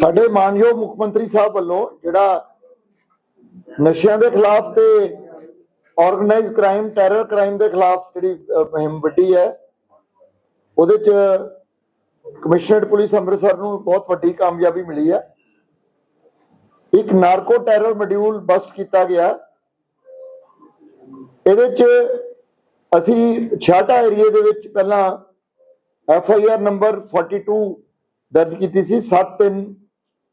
ਸਾਡੇ ਮਾਨਯੋਗ ਮੁੱਖ ਮੰਤਰੀ ਸਾਹਿਬ ਵੱਲੋਂ ਜਿਹੜਾ ਨਸ਼ਿਆਂ ਦੇ ਖਿਲਾਫ ਤੇ ਆਰਗੇਨਾਈਜ਼ ਕ੍ਰਾਈਮ ਟੈਰਰ ਕ੍ਰਾਈਮ ਦੇ ਖਿਲਾਫ ਜਿਹੜੀ ਮੁਹਿੰਮ ਵੱਡੀ ਹੈ, ਉਹਦੇ ਚ ਕਮਿਸ਼ਨਰਡ ਪੁਲਿਸ ਅੰਮ੍ਰਿਤਸਰ ਨੂੰ ਬਹੁਤ ਵੱਡੀ ਕਾਮਯਾਬੀ ਮਿਲੀ ਹੈ। ਇੱਕ ਨਾਰਕੋ ਟੈਰਰ ਮੋਡਿਊਲ ਬਸਟ ਕੀਤਾ ਗਿਆ। ਇਹਦੇ ਚ ਅਸੀਂ ਛਾਟਾ ਏਰੀਏ ਦੇ ਵਿੱਚ ਪਹਿਲਾਂ ਐਫ ਆਈ ਆਰ ਨੰਬਰ 42 ਦਰਜ ਕੀਤੀ ਸੀ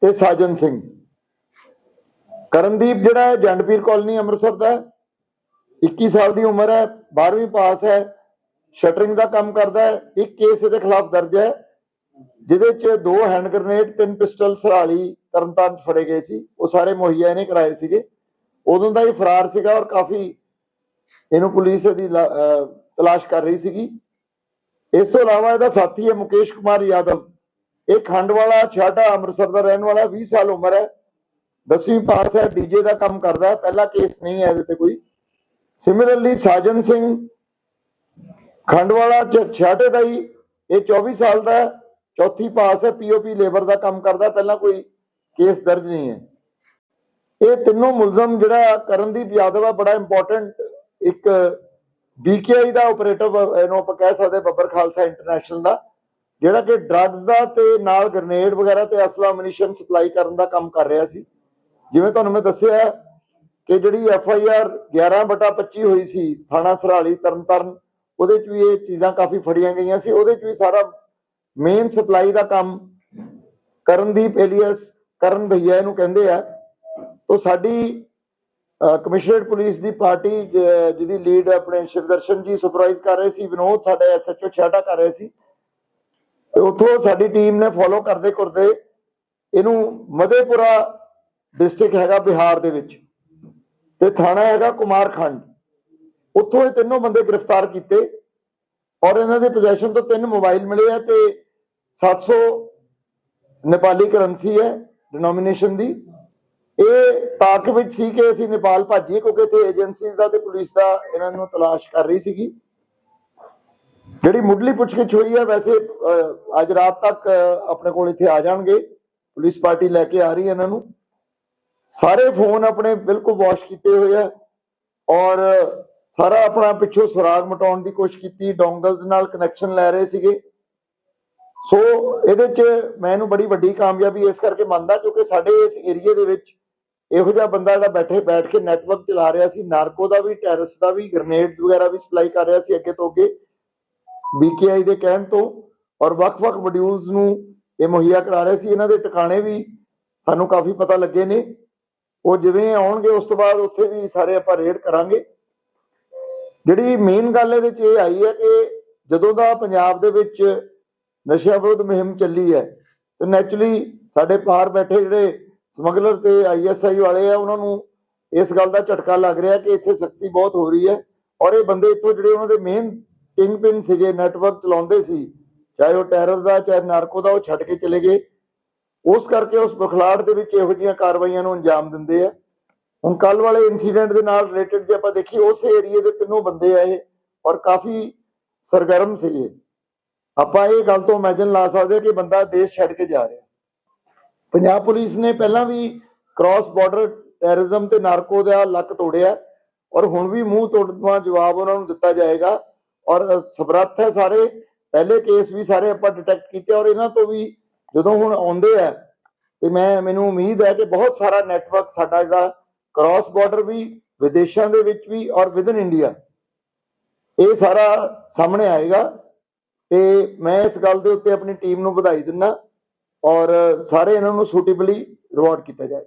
ਤੇ ਸਾਜਨ ਸਿੰਘ। ਕਰਨਦੀਪ ਜਿਹੜਾ ਹੈ, ਜੰਡਪੀਰ ਕਾਲੋਨੀ ਅੰਮ੍ਰਿਤਸਰ ਦਾ ਹੈ। 21 ਸਾਲ ਦੀ ਉਮਰ ਹੈ 12ਵੀਂ ਪਾਸ ਹੈ ਸ਼ਟਰਿੰਗ ਦਾ ਕੰਮ ਕਰਦਾ ਹੈ। ਇੱਕ ਕੇਸ ਇਹਦੇ ਖਿਲਾਫ ਦਰਜ ਹੈ, ਜਿਹਦੇ ਚ ਦੋ ਹੈਂਡ ਗ੍ਰਨੇਡ ਤਿੰਨ ਪਿਸਟਲ ਸਰਾਲੀ, ਤਰਨਤਾਰਨ 'ਚ ਫੜੇ ਗਏ ਸੀ। ਉਹ ਸਾਰੇ ਮੁਹੱਈਆ ਇਹਨੇ ਕਰਾਏ ਸੀਗੇ। ਉਦੋਂ ਦਾ ਇਹ ਫਰਾਰ ਸੀਗਾ ਔਰ ਕਾਫੀ ਇਹਨੂੰ ਪੁਲਿਸ ਇਹਦੀ ਲਾ- ਤਲਾਸ਼ ਕਰ ਰਹੀ ਸੀਗੀ। ਇਸ ਤੋਂ ਇਲਾਵਾ ਇਹਦਾ ਸਾਥੀ ਹੈ ਮੁਕੇਸ਼ ਕੁਮਾਰ ਯਾਦਵ। ਇਹ ਖੰਡ ਵਾਲਾ ਛਾਟਾ ਅੰਮ੍ਰਿਤਸਰ ਦਾ ਰਹਿਣ ਵਾਲਾ 20 ਸਾਲ ਉਮਰ ਹੈ। 10ਵੀਂ ਪਾਸ ਹੈ ਡੀਜੇ ਦਾ ਕੰਮ ਕਰਦਾ ਹੈ। ਪਹਿਲਾ ਕੇਸ ਨਹੀਂ ਹੈ ਇਹਦੇ ਤੇ ਕੋਈ। ਸਿਮਿਲਰਲੀ ਸਾਜਨ ਸਿੰਘ ਖੰਡਵਾਲਾ ਛਾਟੇ ਦਾ ਹੀ। ਇਹ 24 ਸਾਲ ਦਾ ਚੌਥੀ ਪਾਸ ਹੈ ਪੀਓਪੀ ਲੇਬਰ ਦਾ ਕੰਮ ਕਰਦਾ ਪਹਿਲਾਂ ਕੋਈ ਕੇਸ ਦਰਜ ਨਹੀਂ ਹੈ। ਇਹ ਤਿੰਨੋਂ ਮੁਲਜ਼ਮ ਜਿਹੜਾ ਕਰਨਦੀਪ ਯਾਦਵ ਹੈ ਬੜਾ ਇੰਪੋਰਟੈਂਟ ਇੱਕ ਬੀਕੇਆਈ ਦਾ ਆਪਰੇਟਿਵ ਇਹਨੂੰ ਆਪਾਂ ਕਹਿ ਸਕਦੇ ਹਾਂ, ਬੱਬਰ ਖਾਲਸਾ ਇੰਟਰਨੈਸ਼ਨਲ ਦਾ। ਜਿਹੜਾ ਕਿ ਡਰੱਗਸ ਦਾ ਤੇ ਨਾਲ ਗ੍ਰਨੇਡ ਵਗੈਰਾ ਤੇ ਅਸਲਾ ਅਮਨੀਸ਼ਨ ਸਪਲਾਈ ਕਰਨ ਦਾ ਕੰਮ ਕਰ ਰਿਹਾ ਸੀ। ਜਿਵੇਂ ਤੁਹਾਨੂੰ ਮੈਂ ਦੱਸਿਆ ਕਿ ਜਿਹੜੀ ਐਫ ਆਈ ਆਰ 11/25 ਹੋਈ ਸੀ, ਥਾਣਾ ਸਰਾਲੀ, ਤਰਨਤਾਰਨ, ਉਹਦੇ ਚ ਵੀ ਇਹ ਚੀਜ਼ਾਂ ਕਾਫੀ ਫੜੀਆਂ ਗਈਆਂ ਸੀ। ਉਹਦੇ ਚ ਵੀ ਸਾਰਾ ਮੇਨ ਸਪਲਾਈ ਦਾ ਕੰਮ ਕਰਨਦੀਪ ਏਲੀਅਸ, ਕਰਨ ਭਈਆ ਇਹਨੂੰ ਕਹਿੰਦੇ ਆ। ਤੋਂ ਸਾਡੀ ਕਮਿਸ਼ਨਰਡ ਪੁਲਿਸ ਦੀ ਪਾਰਟੀ ਜਿਹਦੀ ਲੀਡ ਆਪਣੇ ਸ਼ਿਵਦਰਸ਼ਨ ਜੀ ਸੁਪਰਵਾਈਜ਼ ਕਰ ਰਹੇ ਸੀ, ਵਿਨੋਦ ਸਾਡੇ ਐਸਐਚਓ ਛਾਟਾ ਕਰ ਰਹੇ ਸੀ। ਤੇ ਉੱਥੋਂ ਸਾਡੀ ਟੀਮ ਨੇ ਫੋਲੋ ਕਰਦੇ ਕਰਦੇ ਇਹਨੂੰ ਮਦੇਪੁਰਾ ਡਿਸਟ੍ਰਿਕਟ ਹੈਗਾ ਬਿਹਾਰ ਦੇ ਵਿੱਚ ਤੇ ਥਾਣਾ ਹੈਗਾ ਕੁਮਾਰਖੰਡ। ਉੱਥੋਂ ਇਹ ਤਿੰਨੋਂ ਬੰਦੇ ਗ੍ਰਿਫਤਾਰ ਕੀਤੇ ਔਰ ਇਹਨਾਂ ਦੇ ਪੋਜੀਸ਼ਨ ਤੋਂ ਤਿੰਨ ਮੋਬਾਈਲ ਮਿਲੇ ਆ ਤੇ 700 ਨੇਪਾਲੀ ਕਰੰਸੀ ਹੈ ਡਿਨੋਮੀਨੇਸ਼ਨ ਦੀ। ਇਹ ਤਾਕ ਵਿੱਚ ਸੀ ਕਿ ਅਸੀਂ ਨੇਪਾਲ ਭੱਜੀਏ ਕਿਉਂਕਿ ਇੱਥੇ ਏਜੰਸੀਜ਼ ਦਾ ਤੇ ਪੁਲਿਸ ਦਾ ਇਹਨਾਂ ਨੂੰ ਤਲਾਸ਼ ਕਰ ਰਹੀ ਸੀਗੀ। ਜਿਹੜੀ ਮੁੱਢਲੀ ਪੁੱਛਗਿੱਛ ਹੋਈ ਹੈ, ਵੈਸੇ ਅੱਜ ਰਾਤ ਤੱਕ ਆਪਣੇ ਕੋਲ ਇੱਥੇ ਆ ਜਾਣਗੇ। ਪੁਲਿਸ ਪਾਰਟੀ ਲੈ ਕੇ ਆ ਰਹੀ ਹੈ ਇਹਨਾਂ ਨੂੰ। ਸਾਰੇ ਫੋਨ ਆਪਣੇ ਬਿਲਕੁਲ ਵਾਸ਼ ਕੀਤੇ ਹੋਏ ਆ ਔਰ ਸਾਰਾ ਆਪਣਾ ਪਿੱਛੋਂ ਸੁਰਾਗ ਮਟਾਉਣ ਦੀ ਕੋਸ਼ਿਸ਼ ਕੀਤੀ। ਡੋਂਗਲਸ ਨਾਲ ਕਨੈਕਸ਼ਨ ਲੈ ਰਹੇ ਸੀਗੇ। ਸੋ ਇਹਦੇ ਚ ਮੈਂ ਇਹਨੂੰ ਬੜੀ ਵੱਡੀ ਕਾਮਯਾਬੀ ਇਸ ਕਰਕੇ ਮੰਨਦਾ ਕਿਉਂਕਿ ਸਾਡੇ ਇਸ ਏਰੀਏ ਦੇ ਵਿੱਚ ਇਹੋ ਜਿਹਾ ਬੰਦਾ ਜਿਹੜਾ ਬੈਠੇ, ਬੈਠ ਕੇ ਨੈਟਵਰਕ ਚਲਾ ਰਿਹਾ ਸੀ। ਨਾਰਕੋ ਦਾ ਵੀ ਟੈਰਰਿਸਟ ਦਾ ਵੀ ਗ੍ਰਨੇਡਸ ਵਗੈਰਾ ਵੀ ਸਪਲਾਈ ਕਰ ਰਿਹਾ ਸੀ ਅੱਗੇ ਤੋਂ ਅੱਗੇ। ਬੀਕੇਆਈ ਦੇ ਕਹਿਣ ਤੋਂ ਔਰ ਵੱਖ-ਵੱਖ ਮੋਡਿਊਲਸ ਨੂੰ ਇਹ ਮੁਹੱਈਆ ਕਰਾ ਰਹੇ ਸੀ, ਇਹਨਾਂ ਦੇ ਟਿਕਾਣੇ ਵੀ ਸਾਨੂੰ ਕਾਫੀ ਪਤਾ ਲੱਗੇ ਨੇ। ਉਹ ਜਿਵੇਂ ਆਉਣਗੇ, ਉਸ ਤੋਂ ਬਾਅਦ ਉੱਥੇ ਵੀ ਸਾਰੇ ਆਪਾਂ ਰੇਡ ਕਰਾਂਗੇ। ਜਿਹੜੀ ਮੇਨ ਗੱਲ ਇਹਦੇ ਚ ਇਹ ਆਈ ਹੈ ਕਿ ਜਦੋਂ ਦਾ ਪੰਜਾਬ ਦੇ ਵਿੱਚ ਨਸ਼ਾ ਵਿਰੁੱਧ ਮੁਹਿੰਮ ਚੱਲੀ ਹੈ, ਤੇ ਨੈਚੁਰਲੀ ਸਾਡੇ ਪਾਰ ਬੈਠੇ ਜਿਹੜੇ ਸਮਗਲਰ ਤੇ ਆਈਐਸਆਈ ਵਾਲੇ ਆ, ਉਹਨਾਂ ਨੂੰ ਇਸ ਗੱਲ ਦਾ ਝਟਕਾ ਲੱਗ ਰਿਹਾ ਕਿ ਇੱਥੇ ਸਖਤੀ ਬਹੁਤ ਹੋ ਰਹੀ ਹੈ। ਔਰ ਇਹ ਬੰਦੇ ਇੱਥੋਂ ਜਿਹੜੇ ਉਹਨਾਂ ਦੇ ਮੇਨ ਕਿੰਗ ਪਿਨ ਸੀਗੇ ਨੈਟਵਰਕ ਚਲਾਉਂਦੇ ਸੀ, ਚਾਹੇ ਉਹ ਟੈਰਰ ਦਾ, ਚਾਹੇ ਨਾਰਕੋ ਦਾ, ਉਹ ਛੱਡ ਕੇ ਚਲੇ ਗਏ। ਉਸ ਕਰਕੇ ਉਸ ਬਖਲਾੜ ਦੇ ਵਿੱਚ ਇਹੋ ਜਿਹੀਆਂ ਕਾਰਵਾਈਆਂ ਨੂੰ ਅੰਜਾਮ ਦਿੰਦੇ ਆ। ਹੁਣ ਕੱਲ ਵਾਲੇ ਇਨਸੀਡੈਂਟ ਦੇ ਨਾਲ ਰਿਲੇਟਡ ਜੇ ਆਪਾਂ ਦੇਖੀਏ, ਉਸ ਏਰੀਏ ਦੇ ਤਿੰਨੋਂ ਬੰਦੇ ਆ ਇਹ, ਔਰ ਕਾਫੀ ਸਰਗਰਮ ਸੀਗੇ। ਆਪਾਂ ਇਹ ਗੱਲ ਤੋਂ ਇਮੇਜਿਨ ਲਾ ਸਕਦੇ ਕਿ ਬੰਦਾ ਦੇਸ਼ ਛੱਡ ਕੇ ਜਾ ਰਿਹਾ। ਪੰਜਾਬ ਪੁਲਿਸ ਨੇ ਪਹਿਲਾਂ ਵੀ ਕ੍ਰਾਸ ਬਾਰਡਰ ਟੈਰਰਿਜ਼ਮ ਤੇ ਨਾਰਕੋ ਦਾ ਲੱਕ ਤੋੜਿਆ, ਔਰ ਹੁਣ ਵੀ ਮੂੰਹ ਤੋੜਵਾ ਜਵਾਬ ਉਹਨਾਂ ਨੂੰ ਦਿੱਤਾ ਜਾਏਗਾ। ਔਰ ਸਬਰਤ ਹੈ ਸਾਰੇ। ਪਹਿਲੇ ਕੇਸ ਵੀ ਸਾਰੇ ਆਪਾਂ ਡਿਟੈਕਟ ਕੀਤੇ ਔਰ ਇਹਨਾਂ ਤੋਂ ਵੀ ਜਦੋਂ ਹੁਣ ਆਉਂਦੇ ਆ, ਤੇ ਮੈਂ, ਮੈਨੂੰ ਉਮੀਦ ਹੈ ਕਿ ਬਹੁਤ ਸਾਰਾ ਨੈਟਵਰਕ ਸਾਡਾ ਜਿਹੜਾ ਕ੍ਰਾਸ ਬਾਰਡਰ ਵੀ ਵਿਦੇਸ਼ਾਂ ਦੇ ਵਿੱਚ ਵੀ ਔਰ ਵਿਦਨ ਇੰਡੀਆ ਇਹ ਸਾਰਾ ਸਾਹਮਣੇ ਆਏਗਾ। ਤੇ ਮੈਂ ਇਸ ਗੱਲ ਦੇ ਉੱਤੇ ਆਪਣੀ ਟੀਮ ਨੂੰ ਵਧਾਈ ਦਿੰਦਾ ਔਰ ਸਾਰੇ ਇਹਨਾਂ ਨੂੰ ਸੂਟੇਬਲੀ ਰਿਵਾਰਡ ਕੀਤਾ ਜਾਏ।